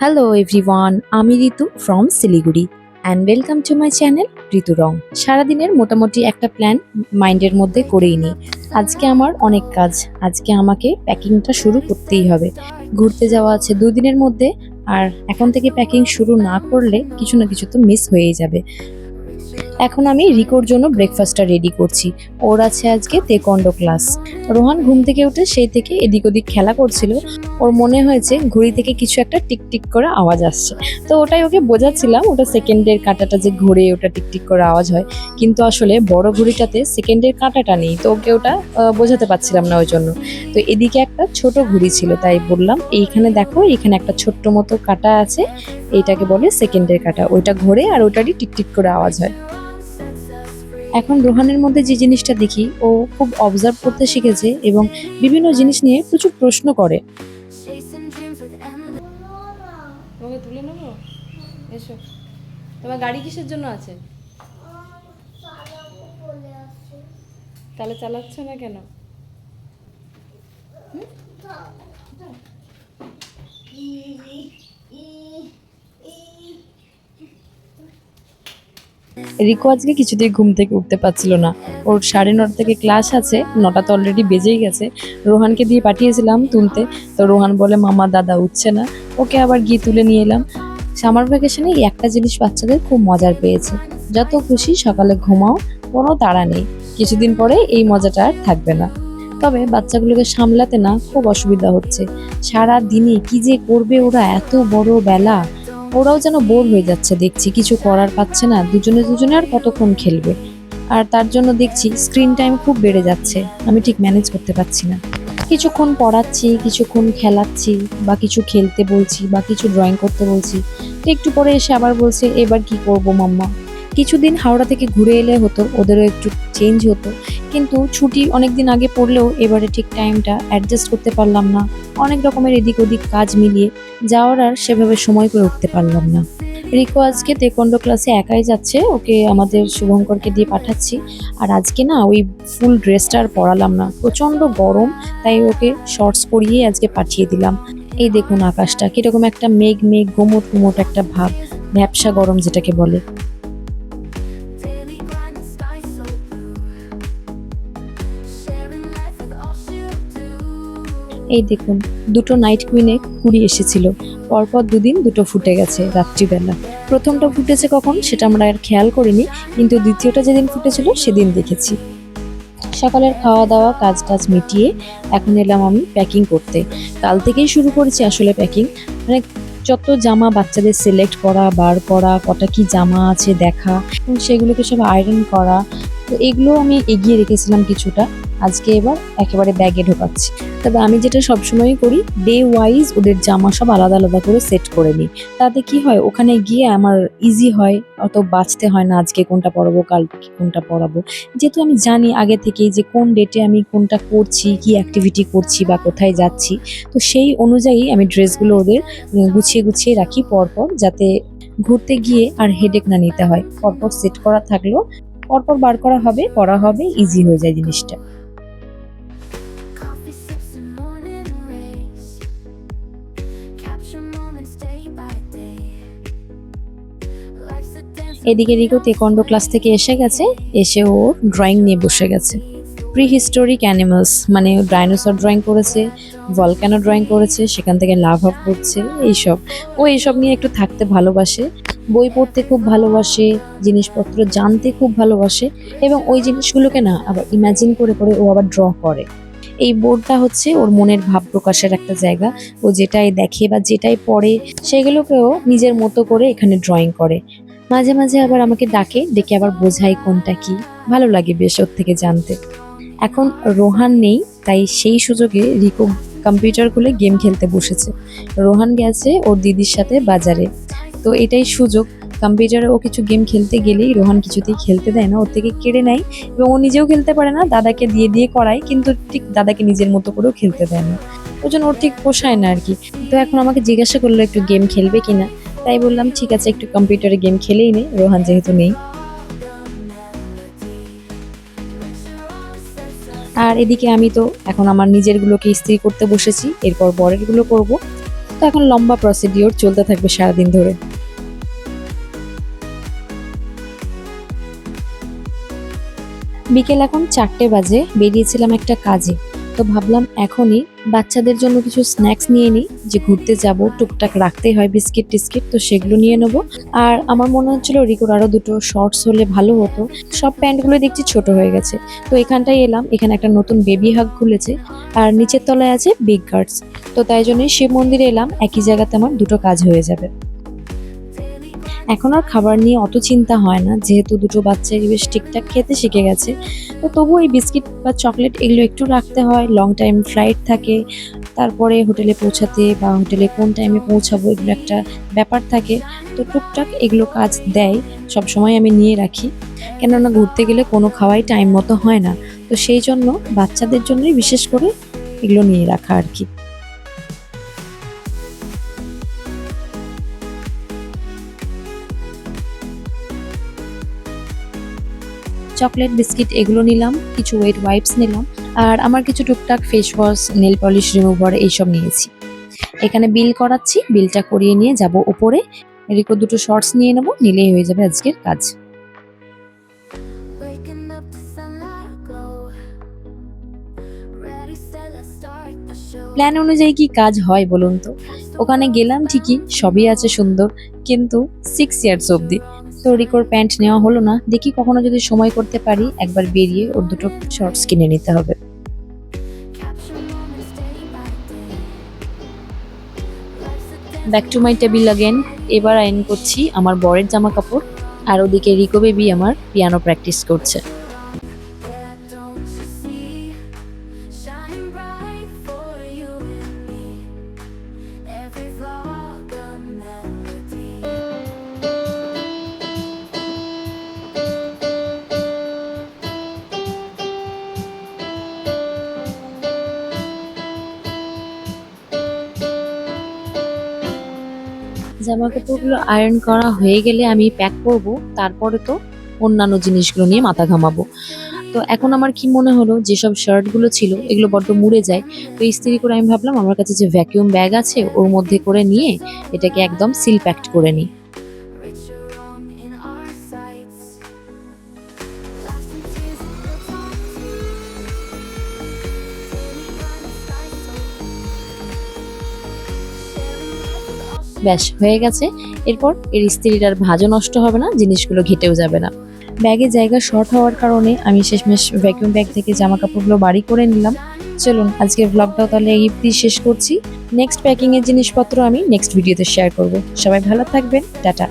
Hello everyone আমি Ritu from Siliguri and welcome to my channel Ritu রং সারাদিনের মোটামুটি একটা প্ল্যান মাইন্ডের মধ্যে করেই নিই। আজকে আমার অনেক কাজ। আজকে আমাকে প্যাকিংটা শুরু করতেই হবে। ঘুরতে যাওয়া আছে দুদিনের মধ্যে, আর এখন থেকে প্যাকিং শুরু না করলে কিছু না কিছু তো মিস হয়েই যাবে। এখন আমি রিকোর জন্য ব্রেকফাস্টটা রেডি করছি। ওর আছে আজকে তেকন্ডো ক্লাস রোহান ঘুম থেকে উঠে সেই থেকে এদিক ওদিক খেলা করছিল। ওর মনে হয়েছে ঘড়ি থেকে কিছু একটা টিকটিক করে আওয়াজ আসছে। তো ওটাই ওকে বোঝাচ্ছিলাম, ওটা সেকেন্ডের কাঁটাটা যে ঘুরে ওটা টিকটিক করে আওয়াজ হয়। কিন্তু আসলে বড় ঘড়িটাতে সেকেন্ডের কাঁটাটা নেই, তো ওকে ওটা বোঝাতে পারছিলাম না ওই জন্য। তো এদিকে একটা ছোট ঘড়ি ছিল, তাই বললাম, এইখানে দেখো এখানে একটা ছোট্ট মতো কাঁটা আছে, এইটাকে বলে সেকেন্ডের কাঁটা। ওইটা ঘোরে আর ওটারই টিকটিক করে আওয়াজ হয়। এখন রোহানের মধ্যে যে জিনিসটা দেখি, ও খুব অবজার্ভ করতে শিখেছে এবং বিভিন্ন জিনিস নিয়ে প্রচুর প্রশ্ন করে। তুলে নেব? এসো। তোমার গাড়ি কিসের জন্য আছে? তাহলে চালাচ্ছ না কেন? রিকো আজকে কিছুতেই ঘুম থেকে উঠতে পারছিল না। ওর সাড়ে নটা থেকে ক্লাস আছে, নটা তো অলরেডি বেজেই গেছে। রোহানকে দিয়ে পাঠিয়েছিলাম তুলতে। তো রোহান বলে, মামা, দাদা উঠছে না। ওকে আবার গিয়ে তুলে নিয়ে এলাম। সামার ভ্যাকেশনে এই একটা জিনিস বাচ্চাদের খুব মজার পেয়েছে। যত খুশি সকালে ঘুমাও, কোনো তাড়া নেই। কিছুদিন পরে এই মজাটা আর থাকবে না। তবে বাচ্চাগুলোকে সামলাতে না খুব অসুবিধা হচ্ছে। সারা দিনে কি যে করবে ওরা এত বড় বেলা। ওরাও যেন বোর হয়ে যাচ্ছে। দেখছি কিছু করার পাচ্ছে না। দুজনে দুজনে আর কতক্ষণ খেলবে? আর তার জন্য দেখছি স্ক্রিন টাইম খুব বেড়ে যাচ্ছে। আমি ঠিক ম্যানেজ করতে পারছি না। কিছুক্ষণ পড়াচ্ছি, কিছুক্ষণ খেলাচ্ছি, বা কিছু খেলতে বলছি, বা কিছু ড্রয়িং করতে বলছি। একটু পরে এসে আবার বলছে, এবার কি করব মাম্মা? কিছুদিন হাওড়া থেকে ঘুরে এলে হতো, ওদেরও একটু চেঞ্জ হতো। কিন্তু ছুটি অনেক দিন আগে পড়লেও এবারে ঠিক টাইমটা অ্যাডজাস্ট করতে পারলাম না। অনেক রকমের এদিক ওদিক কাজ মিলিয়ে যাওয়ার আর সেভাবে সময় করে উঠতে পারলাম না। রিকো আজকে তেকন্ডো ক্লাসে একাই যাচ্ছে, ওকে আমাদের শুভঙ্করকে দিয়ে পাঠাচ্ছি। আর আজকে না ওই ফুল ড্রেসটা আর পরালাম না, প্রচণ্ড গরম, তাই ওকে শর্টস পরিয়ে আজকে পাঠিয়ে দিলাম। এই দেখুন আকাশটা, কীরকম একটা মেঘ মেঘ, গোমট গোমট একটা ভাব ভ্যাবসা গরম যেটাকে বলে। এই দেখুন, দুটো নাইট কুইনে কুড়ি এসেছিল। পরপর দুদিন দুটো ফুটে গেছে রাত্রিবেলা। প্রথমটা ফুটেছে কখন সেটা আমরা আর খেয়াল করিনি, কিন্তু দ্বিতীয়টা যেদিন ফুটেছিল সেদিন দেখেছি। সকালের খাওয়া দাওয়া কাজ টাজ মিটিয়ে এখন এলাম আমি প্যাকিং করতে। কাল থেকেই শুরু করেছি আসলে প্যাকিং মানে যত জামা বাচ্চাদের সিলেক্ট করা, বার করা, কটা কি জামা আছে দেখা, সেগুলোকে সব আয়রন করা, তো এগুলো আমি এগিয়ে রেখেছিলাম কিছুটা। আজকে এবার একেবারে ব্যাগে ঢোকাচ্ছি। তবে আমি যেটা সবসময়ই করি ডে ওয়াইজ ওদের জামা সব আলাদা আলাদা করে সেট করে নিই। তাতে কি হয়, ওখানে গিয়ে আমার ইজি হয়, অত বাঁচতে হয় না আজকে কোনটা পরাবো, কালকে কোনটা পরাবো। যেহেতু আমি জানি আগে থেকেই যে কোন ডেটে আমি কোনটা করছি, কি অ্যাক্টিভিটি করছি বা কোথায় যাচ্ছি, তো সেই অনুযায়ী আমি ড্রেসগুলো ওদের গুছিয়ে গুছিয়ে রাখি পরপর যাতে ঘুরতে গিয়ে আর হেডেক না নিতে হয়। পরপর সেট করা থাকলেও পরপর বার করা হবে, পরা হবে ইজি হয়ে যায় জিনিসটা। এদিকে রিকো তেকন্ডো ক্লাস থেকে এসে গেছে, এসে ও ড্রয়িং নিয়ে বসে গেছে। প্রি হিস্টোরিক অ্যানিমালস মানে ডাইনোসর ড্রয়িং করেছে ভলক্যানো ড্রয়িং করেছে, সেখান থেকে লাভ করছে এইসব। ও এইসব নিয়ে একটু থাকতে ভালোবাসে, বই পড়তে খুব ভালোবাসে, জিনিসপত্র জানতে খুব ভালোবাসে, এবং ওই জিনিসগুলোকে না আবার ইমাজিন করে করে ও আবার ড্র করে। এই বোর্ডটা হচ্ছে ওর মনের ভাব প্রকাশের একটা জায়গা। ও যেটাই দেখে বা যেটাই পড়ে, সেগুলোকেও নিজের মতো করে এখানে ড্রয়িং করে। মাঝে মাঝে আবার আমাকে ডাকে, ডেকে আবার বোঝাই কোনটা কি। ভালো লাগে বেশ ওর থেকে জানতে। এখন রোহান নেই, তাই সেই সুযোগে রিকো কম্পিউটার খুলে গেম খেলতে বসেছে। রোহান গেছে ওর দিদির সাথে বাজারে। তো এটাই সুযোগ। কম্পিউটারে ও কিছু গেম খেলতে গেলেই রোহান কিছুতেই খেলতে দেয় না, ওর থেকে কেড়ে নেয় এবং ও নিজেও খেলতে পারে না, দাদাকে দিয়ে দিয়ে করায়, কিন্তু ঠিক দাদাকে নিজের মতো করেও খেলতে দেয় না। ওই জন্য ওর ঠিক পোষায় না আর কি। তো এখন আমাকে জিজ্ঞাসা করল, একটু গেম খেলবে কিনা? তাই বললাম, ঠিক আছে, একটু কম্পিউটারে গেম খেলেই নে, রোহান যেহেতু নেই। আর এদিকে আমি তো এখন আমার নিজেরগুলোকে ইস্ত্রি করতে বসেছি, এরপর পরেরগুলো করব। তো এখন লম্বা প্রসিডিওর চলতে থাকবে সারাদিন ধরে। বিকেল এখন চারটে বাজে, বেরিয়েছিলাম একটা কাজে। তো ভাবলাম এখনই বাচ্চাদের জন্য কিছু স্ন্যাক্স নিয়ে নিই, যে ঘুরতে যাব, টুকটাক রাখতে হয়, বিস্কিট টিস্কিট, তো সেগুলো নিয়ে নেব। আর আমার মনে হচ্ছিল রিকোর আরও দুটো শর্টস হলে ভালো হতো। সব প্যান্টগুলো দেখছি ছোট হয়ে গেছে। তো এখানটায় এলাম, এখানে একটা নতুন বেবি হাগ খুলেছে। আর নিচের তলায় আছে বিগ গার্ডস তো তাই জন্যই শিব মন্দিরে এলাম, একই জায়গাতে আমার দুটো কাজ হয়ে যাবে। এখন আর খাবার নিয়ে অত চিন্তা হয় না, যেহেতু দুটো বাচ্চা বেশ ঠিকঠাক খেতে শিখে গেছে। তো তবু এই বিস্কিট বা চকলেট এগুলো একটু রাখতে হয় লং টাইম ফ্লাইট থাকে, তারপরে হোটেলে পৌঁছাতে বা হোটেলে কোন টাইমে পৌঁছাবো এগুলো একটা ব্যাপার থাকে। তো টুকটাক এগুলো কাজ দেয়, সব সময় আমি নিয়ে রাখি। কেননা ঘুরতে গেলে কোনো খাওয়াই টাইম মতো হয় না। তো সেই জন্য বাচ্চাদের জন্যই বিশেষ করে এগুলো নিয়ে রাখা আর কি। চকলেট বিস্কিট এগুলো নিলাম কিছু ওয়েট ওয়াইপস নিলাম আর আমার কিছু টুকটাক face wash nail polish remover এইসব নিয়েছি। এখানে বিল করাচ্ছি বিলটা করিয়ে নিয়ে যাব উপরে। রিকো দুটো শর্টস নিয়ে নেব নিলেই হয়ে যাবে আজকের কাজ. প্ল্যান অনুযায়ী কি কাজ হয় বলুন তো? ওখানে গেলাম ঠিকই সবই আছে সুন্দর কিন্তু সিক্স ইয়ার্স অবধি। তো রিকোর প্যান্ট নেওয়া হলো না। দেখি কখনো যদি সময় করতে পারি, একবার বেরিয়ে ওর দুটো শর্টস কিনে নিতে হবে. Back to my table again এবার আইন করছি আমার বরের জামা কাপড় আর ওদিকে রিকো বেবি আমার পিয়ানো প্র্যাকটিস করছে। জামা কাপড়গুলো আয়রন করা হয়ে গেলে আমি প্যাক করব, তারপরে তো অন্যান্য জিনিসগুলো নিয়ে মাথা ঘামাবো। তো এখন আমার কি মনে হলো, যেসব শার্টগুলো ছিল, এগুলো বড্ড মুড়ে যায়, তো ইস্ত্রি করে আমি ভাবলাম আমার কাছে যে ভ্যাকিউম ব্যাগ আছে, ওর মধ্যে করে নিয়ে এটাকে একদম সিল প্যাকড করে নিই। ব্যাস, হয়ে গেছে। এরপর এর ইস্ত্রির আর ভাজও নষ্ট হবে না, জিনিসগুলো ঘেটেও যাবে না। ব্যাগে জায়গা শর্ট হওয়ার কারণে আমি শেষমেশ ভ্যাকিউম ব্যাগ থেকে জামা কাপড়গুলো বাড়ি করে নিলাম। চলুন, আজকের ব্লগটাও তাহলে এই অবধি শেষ করছি। নেক্সট প্যাকিংয়ের জিনিসপত্র আমি নেক্সট ভিডিওতে শেয়ার করব। সবাই ভালো থাকবেন, টাটা।